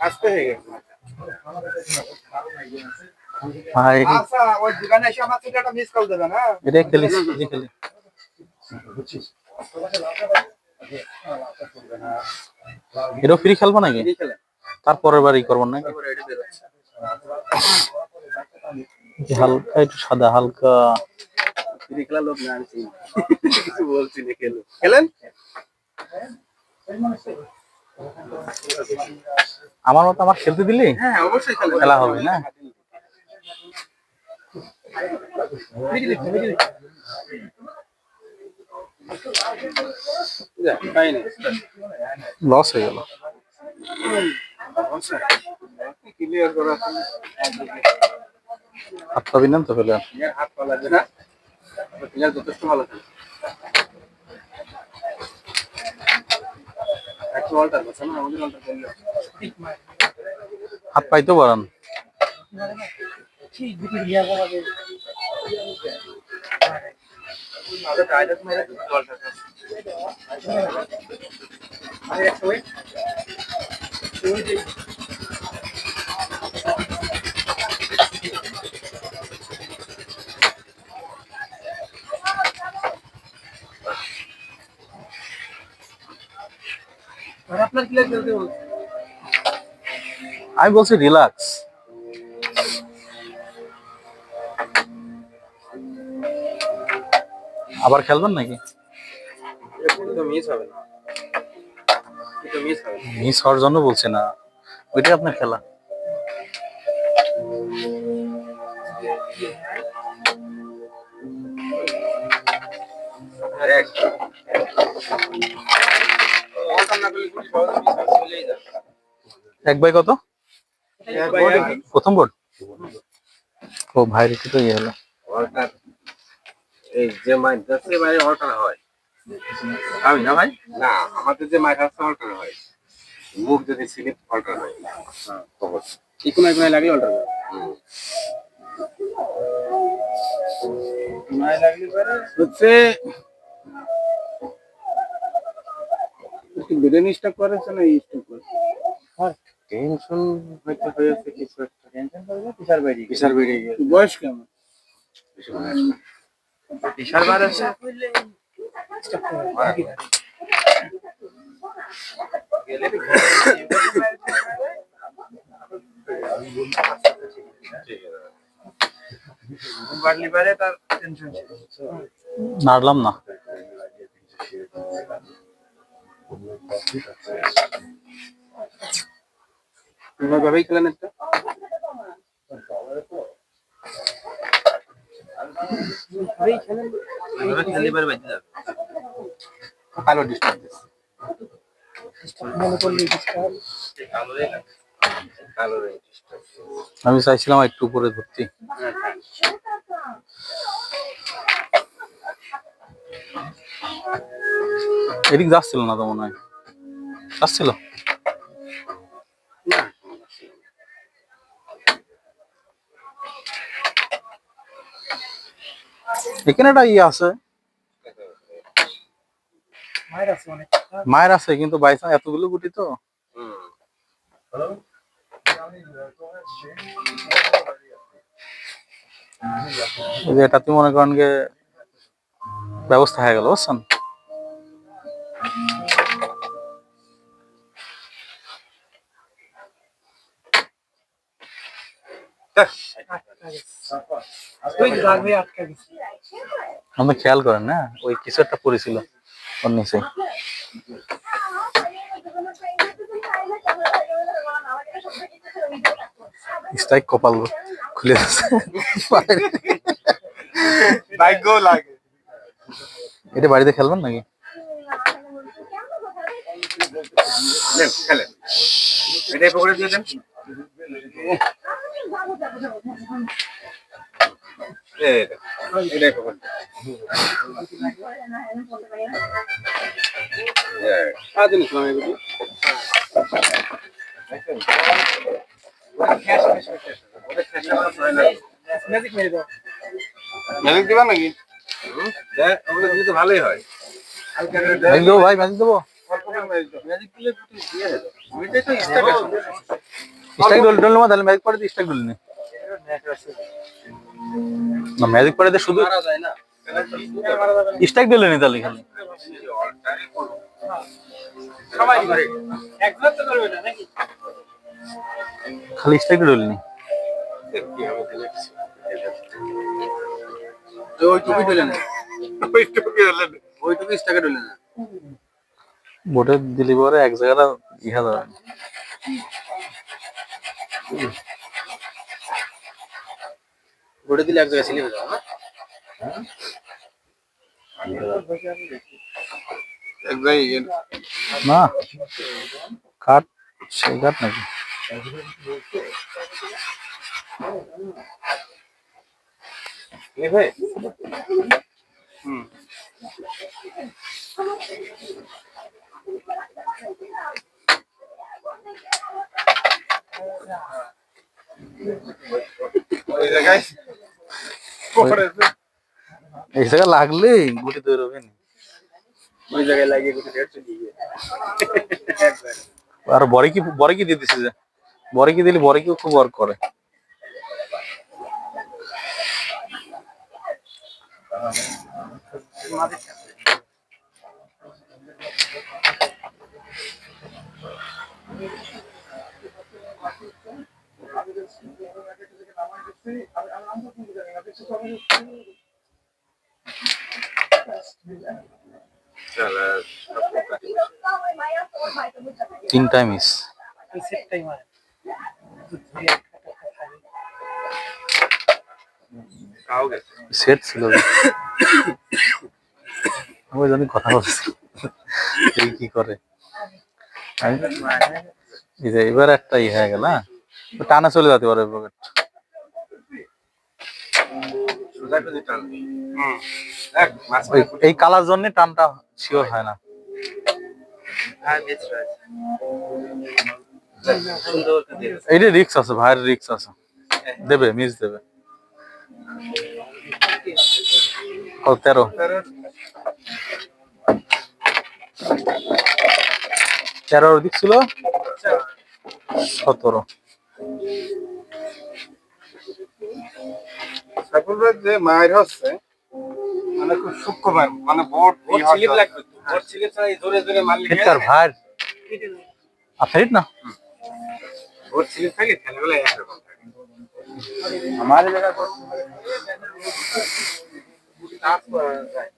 আসতে হয়ে গেছে। ভাই আচ্ছা ওই দোকানে এসে আমার মিস কল দেবেন হ্যাঁ? এটা খেলিস খেলি এটাও ফ্রি খেলব নাকি? তারপরের বারই করব যে হালকা একটু সাদা হালকা। লোক না কিছু বলছি না খেলো খেলেন? আমার মতো আমার খেলতে দিলি? হ্যাঁ অবশ্যই খেলা হবে না? লস হয়ে গেল। হাত পাবি না তো ফেলে। হাত পা লাগবে না। যথেষ্ট ভালো খেলে একটু অল্টার করছে না আমাদের অল্টার করলে হাত কায়দা মেরে অল্টার আরে আমি বলছি রিল্যাক্স আবার খেলবেন নাকি? মিস হওয়ার জন্য বলছি না। ওইটাই আপনার খেলা। এক। এক বাই কত? এক বাই এক। প্রথম বোর্ড ও ভাইয়ের একটু তো ইয়ে হলো। এই যে অল্টার হয়। আমি না ভাই? না আমাদের যে মাইক আছে অল্টার হয়। মুখ যদি স্লিপ অল্টার হয়। ইকোনাই লাগলে অল্টার হয়। লাগলে পরে হচ্ছে ভিডিও স্টপ করেছে না স্টপ করেছে। টেনশন হয়েছে কিছু একটা। টেনশন করবে গেছে। বয়স কেমন? পারে তার টেনশন নাড়লাম না। ভাবেই খেলেন একটা? কালো ডিস্টার্ব কালো রে আমি চাইছিলাম একটু উপরে ধরতে। এদিক যাচ্ছিল না তো মনে হয়। যাচ্ছিল এখানে একটা ইয়ে আছে। মায়ের আছে, কিন্তু বাইসা এতগুলো গুটি তো। যে এটাতে মনে করেন ব্যবস্থা হয়ে গেল, বুঝছেন? আপনি খেয়াল করেন না ওই কিছু একটা পড়েছিল ওর নিচে। স্ট্রাইক কপাল খুলে যাচ্ছে। ভাগ্য লাগে। এটা বাড়িতে খেলবেন নাকি? খেলেন। এটাই পকড়ে দিয়ে দেন। আজ নিলাম এগুলো ম্যাজিক দিবা। নাকি ভালোই হয় ম্যাজিক ভাই ম্যাজিক দেবো। ম্যাজিক স্ট্রাইক ডল ডল তাহলে ম্যাজিক পাড়ে স্ট্রাইক ডল না ম্যাজিক পাড়ে দিয়ে শুধু মারা যায় স্ট্রাইক ডলে নি তাহলে খালি খালি স্ট্রাইক ডল নি কি হবে তাহলে তো ওইটুকুই ডলে না। ওইটুকু হলেন ওইটুকু ডলে না। বোটে দিলি পরে এক জায়গাটা ইহা যাবে গোড়ে দিলে এক জায়গায় ছিলি হয়ে যাবে না এক জায়গায় না কাঠ সেই কাঠ নাকি নেবে ওই জায়গায় এই জায়গা লাগলে গুটি তৈরি হবে নি ওই জায়গায় লাগিয়ে গুটি আর বরে কি বরে কি দিয়ে দিছে যে? বরে কি দিলে বরে কি খুব ওয়ার্ক করে। চলো মিস সেট ছিল। আমি জানি কথা বলছি। এই কি করে? এবার একটা ই হয়ে গেল হ্যাঁ? টানা চলে যেতে পারে পকেট এই কালার জন্য টানটা শিওর হয় না হ্যাঁ বেশ রয়েছে সুন্দর করে দিয়ে দিছে। এইটা রিক্স আছে ভাইয়ের রিক্স আছে। দেবে মিস দেবে। ও তেরো। তেরোর দিক ছিল? সতেরো। সাইফুল ভাই যে মায়ের হচ্ছে মানে খুব সূক্ষ্ম মানে বোর্ড স্লিপ লাগবে তো। ওর স্লিপ ছাড়া এই জোরে জোরে মারলে ফিটকার ভাইয়ের আপনার হিট না ওর স্লিপ থাকে খেলাগুলো একরকম থাকে আমার জায়গা তারপর যায়